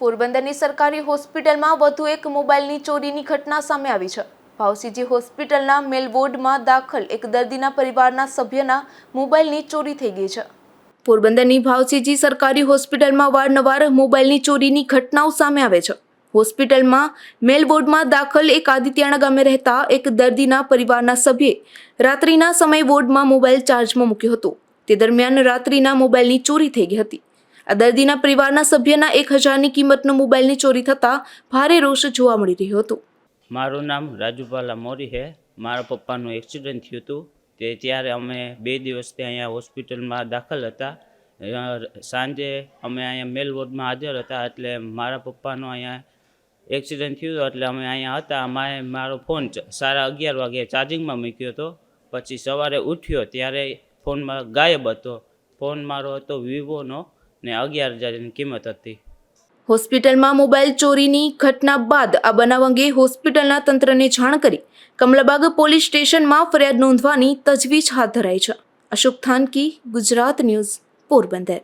પોરબંદરની સરકારી હોસ્પિટલમાં વધુ એક મોબાઈલની ચોરીની ઘટના સામે આવી છે. ભાવસીજી હોસ્પિટલના મેલ વોર્ડમાં દાખલ એક દર્દીના પરિવારના સભ્યના મોબાઈલની ચોરી થઈ ગઈ છે. પોરબંદરની ભાવસીજી સરકારી હોસ્પિટલમાં વારંવાર મોબાઈલની ચોરીની ઘટનાઓ સામે આવે છે. હોસ્પિટલમાં મેલ વોર્ડમાં દાખલ એક આદિત્યાણા ગામે રહેતા એક દર્દીના પરિવારના સભ્યે રાત્રિના સમયે વોર્ડમાં મોબાઈલ ચાર્જમાં મૂક્યો હતો. તે દરમિયાન રાત્રિના મોબાઈલની ચોરી થઈ ગઈ હતી. આ દર્દીના પરિવારના સભ્યના એક હજારની કિંમતનો મોબાઈલની ચોરી થતાં ભારે રોષ જોવા મળી રહ્યો હતો. મારું નામ રાજુપાલા મોરી છે. મારા પપ્પાનું એક્સિડન્ટ થયું હતું. તે ત્યારે અમે બે દિવસથી અહીંયા હોસ્પિટલમાં દાખલ હતા. સાંજે અમે અહીંયા મેલ વોર્ડમાં હાજર હતા એટલે મારા પપ્પાનો અહીંયા એક્સિડન્ટ થયું એટલે અમે અહીંયા હતા. અમારે મારો ફોન સારા અગિયાર વાગે ચાર્જિંગમાં મૂક્યો હતો. પછી સવારે ઉઠ્યો ત્યારે ફોનમાં ગાયબ હતો. ફોન મારો હતો વિવોનો. ને અગિયાર હજારની કિંમત હતી. હોસ્પિટલમાં મોબાઈલ ચોરીની ઘટના બાદ આ બનાવ અંગે હોસ્પિટલના તંત્રને જાણ કરી કમલાબાગ પોલીસ સ્ટેશનમાં ફરિયાદ નોંધવાની તજવીજ હાથ ધરાઈ છે. અશોક થાનકી, ગુજરાત ન્યૂઝ, પોરબંદર.